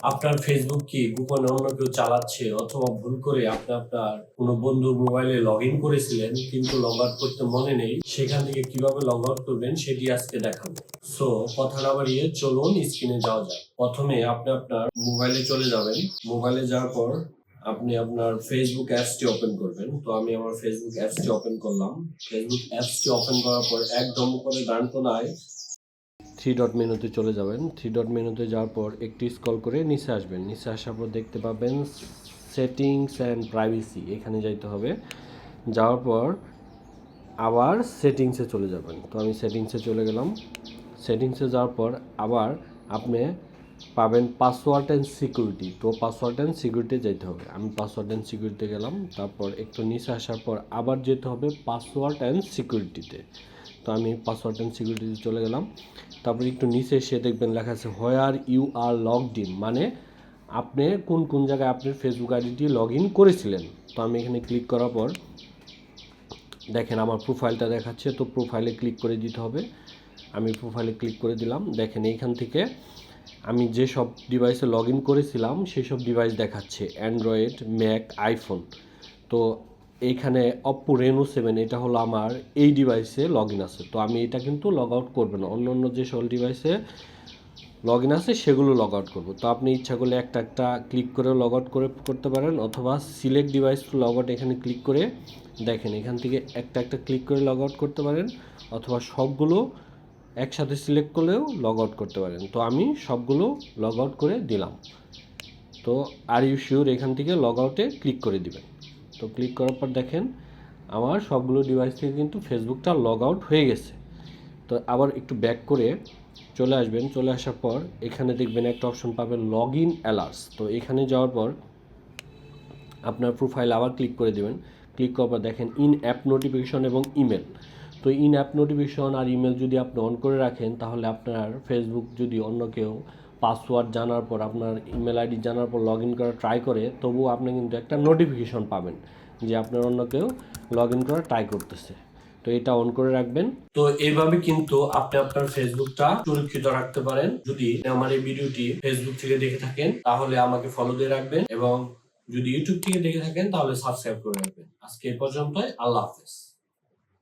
আপনার ফেসবুক কি গোপনে অন্য কেউ চালাচ্ছে অথবা ভুল করে আপনি আপনার কোনো বন্ধুর মোবাইলে লগ ইন করেছিলেন কিন্তু লগ আউট করতে মনে নেই, সেখান থেকে কীভাবে লগ আউট করবেন সেটি আজকে দেখাবো। সো কথা না বাড়িয়ে চলুন স্ক্রিনে যাওয়া যাক। প্রথমে আপনি আপনার মোবাইলে চলে যাবেন। মোবাইলে যাওয়ার পর আপনি আপনার ফেসবুক অ্যাপসটি ওপেন করবেন। তো আমি আমার ফেসবুক অ্যাপসটি ওপেন করলাম। ফেসবুক অ্যাপসটি ওপেন করার পর একদম উপরে ডান কোনায় থ্রি ডট মেনুতে চলে যাবেন। থ্রি ডট মেনুতে যাওয়ার পর একটু স্কল করে নিচে আসবেন। নিচে আসার পর দেখতে পাবেন সেটিংস অ্যান্ড প্রাইভেসি এখানে যাইতে হবে। যাওয়ার পর আবার সেটিংসে চলে যাবেন। তো আমি সেটিংসে চলে গেলাম। সেটিংসে যাওয়ার পর আবার আপনি পাবেন পাসওয়ার্ড অ্যান্ড সিকিউরিটি তো পাসওয়ার্ড অ্যান্ড সিকিউরিটি যেতে হবে। আমি পাসওয়ার্ড অ্যান্ড সিকিউরিটি গেলাম। তারপর একটু নিচে আসার পর আবার যেতে হবে পাসওয়ার্ড অ্যান্ড সিকিউরিটিতে তো আমি পাসওয়ার্ড অ্যান্ড সিকিউরিটিতে চলে গেলাম। তারপর একটু নিচে এসে দেখবেন লেখা আছে where you are logged in মানে আপনি কোন কোন জায়গায় আপনার ফেসবুক আইডিটি লগ ইন করেছিলেন। তো আমি এখানে ক্লিক করার পর দেখেন আমার প্রোফাইলটা দেখাচ্ছে, তো প্রোফাইলে ক্লিক করে দিতে হবে। আমি প্রোফাইলে ক্লিক করে দিলাম। দেখেন এইখান থেকে আমি যে সব ডিভাইসে লগ ইন করেছিলাম সেই সব ডিভাইস দেখাচ্ছে অ্যান্ড্রয়েড ম্যাক আইফোন তো এইখানে অপ্পো রেনো সেভেন এটা হলো আমার এই ডিভাইসে লগ ইন আছে। তো আমি এটা কিন্তু লগ আউট করব না। অন্য অন্য যে সব ডিভাইসে লগ ইন আছে, সেগুলো লগ আউট করব। তো আপনি ইচ্ছা করলে একটা একটা ক্লিক করে লগ আউট করে করতে পারেন, অথবা সিলেক্ট ডিভাইস লগ আউট এখানে ক্লিক করে দেখেন, এখান থেকে একটা একটা ক্লিক করে লগ আউট করতে পারেন, অথবা সবগুলো একসাথে সিলেক্ট করলেও লগ আউট করতে পারেন। তো আমি সবগুলো লগ আউট করে দিলাম। তো আর ইউ শিওর এখান থেকে লগ আউটে ক্লিক করে দিবেন। তো ক্লিক করার পর দেখেন, আমার সবগুলো ডিভাইস থেকে কিন্তু ফেসবুকটা লগ আউট হয়ে গেছে। তো আবার একটু ব্যাক করে চলে আসবেন, চলে আসার পর এখানে দেখবেন একটা অপশন পাবেন লগ ইন অ্যালার্টস তো এখানে যাওয়ার পর আপনার প্রোফাইল আবার ক্লিক করে দেবেন। ক্লিক করার পর দেখেন ইন অ্যাপ নোটিফিকেশন এবং ইমেল তো ইন অ্যাপ নোটিফিকেশন আর ইমেল যদি আপনি অন করে রাখেন, তাহলে আপনার ফেসবুক যদি অন্য কেউ পাসওয়ার্ড জানার পর, আপনার ইমেল আইডি জানার পর লগ ইন করা ট্রাই করে, তবুও আপনি কিন্তু একটা নোটিফিকেশন পাবেন যে আপনার অন্য কেউ লগ ইন করা ট্রাই করতেছে। তো এটা অন করে রাখবেন। তো এইভাবে কিন্তু আপনি আপনার ফেসবুকটা সুরক্ষিত রাখতে পারেন। যদি আমার এই ভিডিওটি ফেসবুক থেকে দেখে থাকেন, তাহলে আমাকে ফলো দিয়ে রাখবেন এবং যদি ইউটিউব থেকে দেখে থাকেন, তাহলে সাবস্ক্রাইব করে রাখবেন। আজকে এই পর্যন্তই, আল্লাহ হাফেজ।